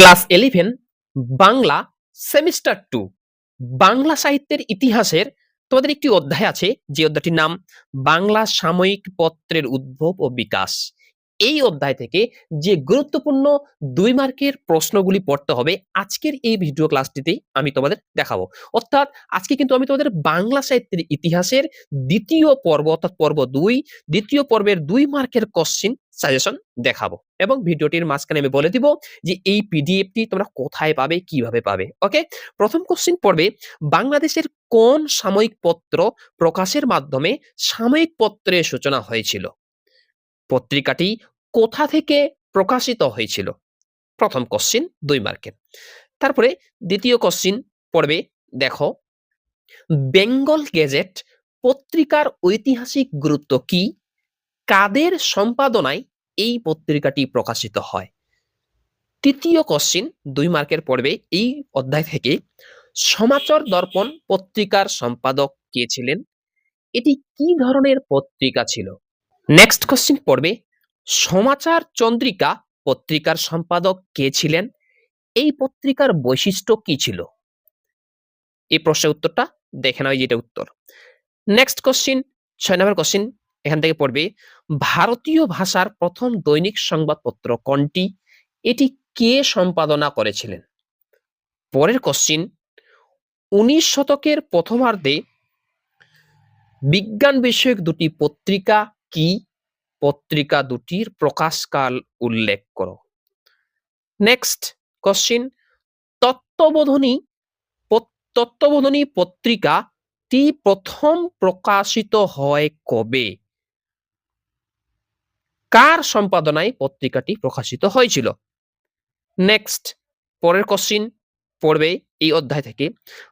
Class eleven, Bangla semester two. Bangla সাহিত্যের ইতিহাসের তোমাদের একটি অধ্যায় আছে, যে অধ্যায়টির নাম বাংলা সাময়িক পত্রের উদ্ভব ও বিকাশ। এই অধ্যায় থেকে যে গুরুত্বপূর্ণ দুই মার্কের প্রশ্নগুলি পড়তে হবে, আজকের এই ভিডিও ক্লাসটিতেই আমি তোমাদের দেখাবো। অর্থাৎ আজকে কিন্তু আমি তোমাদের বাংলা সাহিত্যের ইতিহাসের দ্বিতীয় পর্ব, অর্থাৎ পর্ব দুই, দ্বিতীয় পর্বের দুই মার্কের কোশ্চিন সাজেশন দেখাবো। এবং ভিডিওটির মাঝখানে আমি বলে দিব যে এই পিডিএফটি তোমরা কোথায় পাবে, কীভাবে পাবে ওকে প্রথম কোশ্চিন পড়বে, বাংলাদেশের কোন সাময়িক পত্র প্রকাশের মাধ্যমে সাময়িক পত্রের সূচনা হয়েছিল? পত্রিকাটি কোথা থেকে প্রকাশিত হয়েছিল? প্রথম কোশ্চিন দুই মার্কের তারপরে দ্বিতীয় কোশ্চিন পড়বে, দেখো, বেঙ্গল গেজেট পত্রিকার ঐতিহাসিক গুরুত্ব কি? কাদের সম্পাদনায় এই পত্রিকাটি প্রকাশিত হয়। তৃতীয় কোশ্চিন দুই মার্কের পর্বে এই অধ্যায় থেকে, সমাচার দর্পণ পত্রিকার সম্পাদক কে ছিলেন? এটি কি ধরনের পত্রিকা ছিল? নেক্সট কোশ্চিন পর্বে, সমাচার চন্দ্রিকা পত্রিকার সম্পাদক কে ছিলেন? এই পত্রিকার বৈশিষ্ট্য কি ছিল? এই প্রশ্নের উত্তরটা দেখে নাও যেটা উত্তর। নেক্সট কোশ্চিন ছয় নম্বর কোশ্চিন এখান থেকে পড়বে, ভারতীয় ভাষার প্রথম দৈনিক সংবাদপত্র কোনটি? এটি কে সম্পাদনা করেছিলেন? পরের কোশ্চিন উনিশ শতকের প্রথমার্ধে বিজ্ঞান বিষয়ক দুটি পত্রিকা কি? পত্রিকা দুটির প্রকাশকাল উল্লেখ করো। নেক্সট কোশ্চিন তত্ত্ববোধনী তত্ত্ববোধনী পত্রিকাটি প্রথম প্রকাশিত হয় কবে? কার সম্পাদনায় পত্রিকাটি প্রকাশিত হয়েছিল? নেক্সট পরের কোশ্চিন পড়বে এই অধ্যায় থেকে।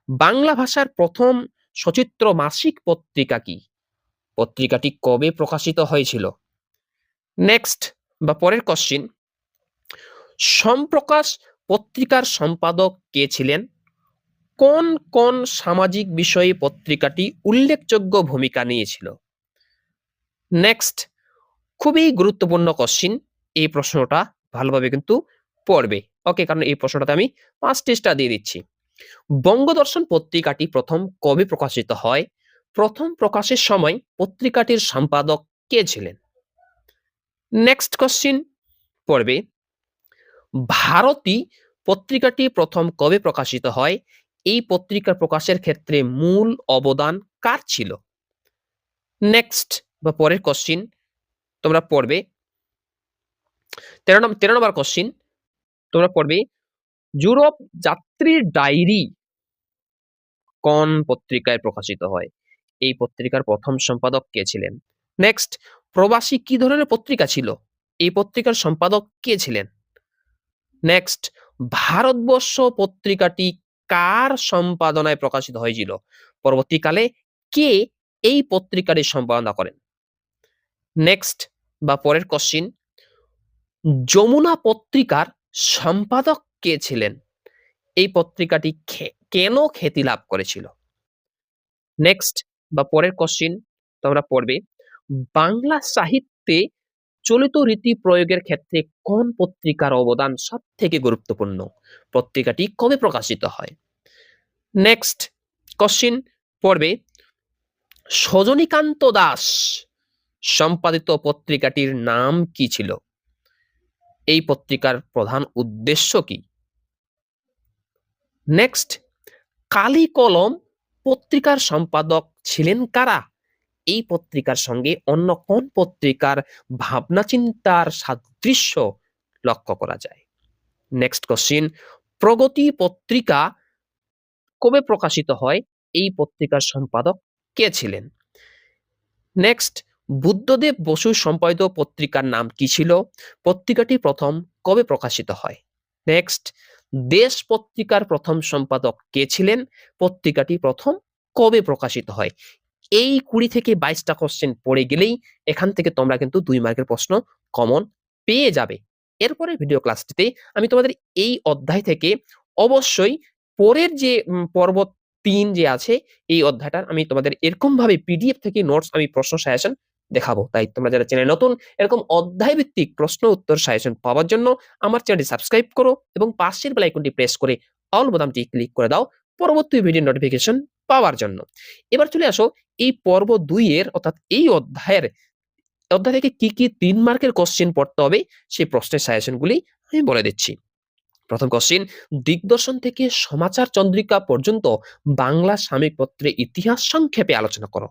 বাংলা ভাষার প্রথম সচিত্র মাসিক পত্রিকা কি? পত্রিকাটি কবে প্রকাশিত হয়েছিল? নেক্সট বা পরের কোশ্চিন সম্প্রকাশ পত্রিকার সম্পাদক কে ছিলেন? কোন কোন সামাজিক বিষয়ে পত্রিকাটি উল্লেখযোগ্য ভূমিকা নিয়েছিল? নেক্সট খুবই গুরুত্বপূর্ণ কোশ্চিন এই প্রশ্নটা ভালোভাবে কিন্তু পড়বে। ওকে কারণ এই প্রশ্নটাতে আমি পাঁচ টেস্টটা দিয়ে দিচ্ছি। বঙ্গদর্শন পত্রিকাটি প্রথম কবে প্রকাশিত হয়? প্রথম প্রকাশের সময় পত্রিকাটির সম্পাদক কে ছিলেন? নেক্সট কোশ্চিন পড়বে। ভারতী পত্রিকাটি প্রথম কবে প্রকাশিত হয়? এই পত্রিকা প্রকাশের ক্ষেত্রে মূল অবদান কার ছিল? নেক্সট বা পরের কোশ্চিন তোমরা পড়বে। তেরো তেরো নম্বর কোশ্চিন তোমরা পড়বে ইউরোপ যাত্রীর ডায়েরি কোন পত্রিকায় প্রকাশিত হয়? এই পত্রিকার প্রথম সম্পাদক কে ছিলেন? নেক্সট প্রবাসী কি ধরনের পত্রিকা ছিল? এই পত্রিকার সম্পাদক কে ছিলেন? নেক্সট ভারতবর্ষ পত্রিকাটি কার সম্পাদনায় প্রকাশিত হয়েছিল? পরবর্তীকালে কে এই পত্রিকাটি সম্পাদনা করেন? নেক্সট বা পরের কোশ্চিন যমুনা পত্রিকার সম্পাদক কে ছিলেন? এই পত্রিকাটি কেন খ্যাতি লাভ করেছিল? নেক্সট বা পরের কোশ্চিন তোমরা পড়বে, বাংলা সাহিত্যে চলিত রীতি প্রয়োগের ক্ষেত্রে কোন পত্রিকার অবদান সব থেকে গুরুত্বপূর্ণ? পত্রিকাটি কবে প্রকাশিত হয়? নেক্সট কোশ্চিন পড়বে, সজনীকান্ত দাস সম্পাদিত পত্রিকাটির নাম কি ছিল? এই পত্রিকার প্রধান উদ্দেশ্য কি? নেক্সট কালি কলম পত্রিকার সম্পাদক ছিলেন কারা? এই পত্রিকার সঙ্গে অন্য কোন পত্রিকার ভাবনা চিন্তার সাদৃশ্য লক্ষ্য করা যায়? নেক্সট কোশ্চিন প্রগতি পত্রিকা কবে প্রকাশিত হয়? এই পত্রিকার সম্পাদক কে ছিলেন? নেক্সট বুদ্ধদেব বসু সম্পাদিত পত্রিকার নাম কি ছিল? পত্রিকাটি প্রথম কবে প্রকাশিত হয়? নেক্সট দেশ পত্রিকার প্রথম সম্পাদক কে ছিলেন? পত্রিকাটি প্রথম কবে প্রকাশিত হয়? এই কুড়ি থেকে বাইশটা কোশ্চেন পড়ে গেলেই এখান থেকে তোমরা কিন্তু দুই মার্কের প্রশ্ন কমন পেয়ে যাবে। এরপরে ভিডিও ক্লাসটিতে আমি তোমাদের এই অধ্যায় থেকে অবশ্যই পরের যে উম, পর্ব তিন যে আছে এই অধ্যায়টার আমি তোমাদের এরকম ভাবে পিডিএফ থেকে নোটস আমি প্রশ্ন সাজেশন দেখাবো। তাই তোমরা যারা চ্যানেল নতুন, এরকম অধ্যায় ভিত্তিক প্রশ্ন উত্তর সাজেশন পাওয়ার জন্য আমার চ্যানেলটি সাবস্ক্রাইব করো এবং পাশের বেল আইকনটি প্রেস করে অল বোতামটি ক্লিক করে দাও পরবর্তী ভিডিও নোটিফিকেশন পাওয়ার জন্য। এবার চলে আসো এই পর্ব দুই এর, অর্থাৎ এই অধ্যায়ের, অধ্যায় থেকে কি কি তিন মার্কের কোশ্চেন পড়তে হবে সেই প্রশ্নের সাজেশনগুলি আমি বলে দিচ্ছি। প্রথম কোশ্চেন দিগদর্শন থেকে সমাচার চন্দ্রিকা পর্যন্ত বাংলা সাময়িক পত্রের ইতিহাস সংক্ষেপে আলোচনা করো।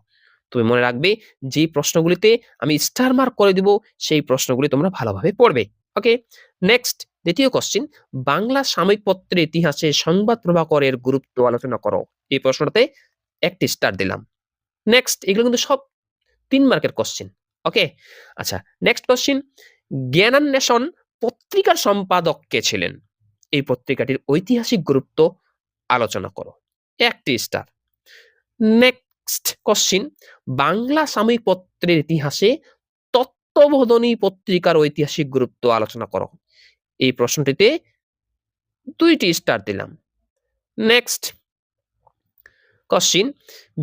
তুমি মনে রাখবে যে প্রশ্নগুলিতে আমি স্টার মার্ক করে দিব, সেই প্রশ্নগুলি তোমরা ভালোভাবে পড়বে। ওকে নেক্সট দ্বিতীয় কোশ্চেন বাংলা সাময়িক পত্রের ইতিহাসে সংবাদ প্রভাকরের গুরুত্ব আলোচনা করো। এই প্রশ্নটাতে একটি স্টার দিলাম। নেক্সট এগুলো কিন্তু সব তিন মার্কের কোশ্চেন ওকে আচ্ছা নেক্সট কোশ্চেন জ্ঞানান্বেষণ পত্রিকার সম্পাদক কে ছিলেন? এই পত্রিকাটির ঐতিহাসিক গুরুত্ব আলোচনা করো। একটি স্টার নেক্সট কোশ্চিন বাংলা সাময়িক পত্রের ইতিহাসে তত্ত্ববোধনী পত্রিকার ঐতিহাসিক গুরুত্ব আলোচনা করো। এই প্রশ্নটিতে দুইটি স্টার দিলাম। নেক্সট কোশ্চিন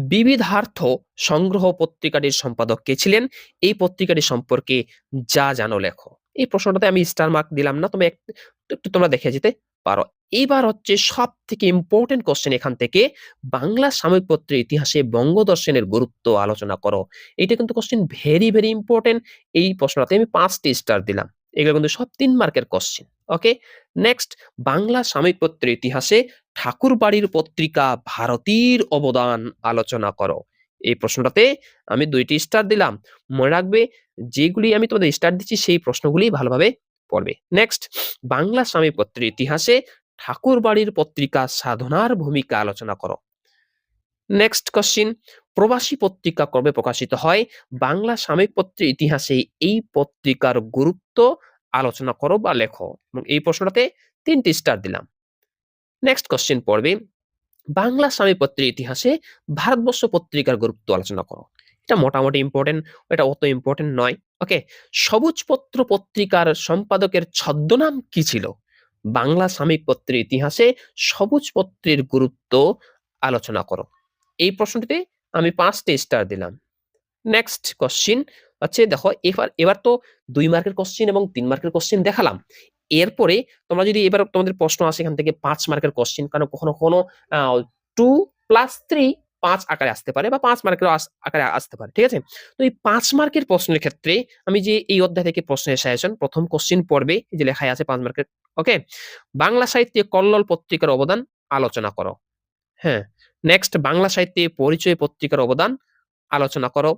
বিবিধার্থ সংগ্রহ পত্রিকাটির সম্পাদক কে ছিলেন? এই পত্রিকাটি সম্পর্কে যা জানো লেখো। এই প্রশ্নটাতে আমি স্টার মার্ক দিলাম না এক- একটু তোমরা দেখে যেতে পারো। এইবার হচ্ছে সব থেকে ইম্পর্টেন্ট কোশ্চেন এখান থেকে, বাংলা সাময়িক পত্রের ইতিহাসে বঙ্গদর্শনের গুরুত্ব আলোচনা করো। এটা কিন্তু কোশ্চেন ভেরি ভেরি ইম্পর্টেন্ট এই প্রশ্নটাতে আমি পাঁচটি স্টার দিলাম। এগুলো কিন্তু সব তিন মার্কের কোশ্চেন ওকে নেক্সট বাংলা সাময়িক পত্রের ইতিহাসে ঠাকুরবাড়ির পত্রিকা ভারতীর অবদান আলোচনা করো। এই প্রশ্নটাতে আমি দুইটি স্টার দিলাম। মনে রাখবে, যেগুলি আমি তোমাদের স্টার দিচ্ছি, সেই প্রশ্নগুলি ভালোভাবে পড়বে। নেক্সট বাংলা সাময়িক পত্রের ইতিহাসে ঠাকুরবাড়ির পত্রিকা সাধনার ভূমিকা আলোচনা করো। নেক্সট কোশ্চিন প্রবাসী পত্রিকা কবে প্রকাশিত হয়? বাংলা সাময়িক পত্রের ইতিহাসে এই পত্রিকার গুরুত্ব আলোচনা করো বা লেখো। এবং এই প্রশ্নটাতে তিনটি স্টার দিলাম। নেক্সট কোশ্চেন পড়বে, বাংলা স্বামী পত্রের ইতিহাসে ভারতবর্ষ পত্রিকার গুরুত্ব আলোচনা করো। এটা মোটামুটি ইম্পর্টেন্ট এটা অত ইম্পর্টেন্ট নয়। ওকে সবুজপত্র পত্রিকার সম্পাদকের ছদ্মনাম কি ছিল? বাংলা সাময়িক পত্রের ইতিহাসে সবুজ পত্রের গুরুত্ব আলোচনা করো। এই প্রশ্নটিতে আমি পাঁচটি স্টার দিলাম। নেক্সট কোশ্চিন হচ্ছে, দেখো, এবার এবার তো দুই মার্কের কোশ্চিন এবং তিন মার্কের কোশ্চিন দেখালাম। এরপরে তোমরা যদি এবার তোমাদের প্রশ্ন আসে এখান থেকে পাঁচ মার্কের কোশ্চিন কারণ কখনো কখনো টু প্লাস থ্রি পাঁচ আকারে আসতে পারে বা পাঁচ মার্কের আকারে আসতে পারে, ঠিক আছে? তো এই পাঁচ মার্কের প্রশ্নের ক্ষেত্রে আমি যে এই অধ্যায় থেকে প্রশ্নের সাজেশন প্রথম কোশ্চিন পড়বে এই যে লেখায় আছে পাঁচ মার্কের ওকে বাংলা সাহিত্যে কল্লোল পত্রিকার অবদান আলোচনা করো হ্যাঁ? নেক্সট বাংলা সাহিত্যে পরিচয় পত্রিকার অবদান আলোচনা করো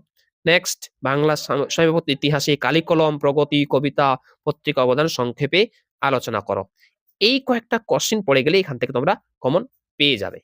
নেক্সট বাংলা সাহিত্য ইতিহাসে কালিকলম, প্রগতি, কবিতা পত্রিকা অবদান সংক্ষেপে আলোচনা করো, এই কয়েকটা কোশ্চিন পড়ে গেলে এখান থেকে তোমরা কমন পেয়ে যাবে।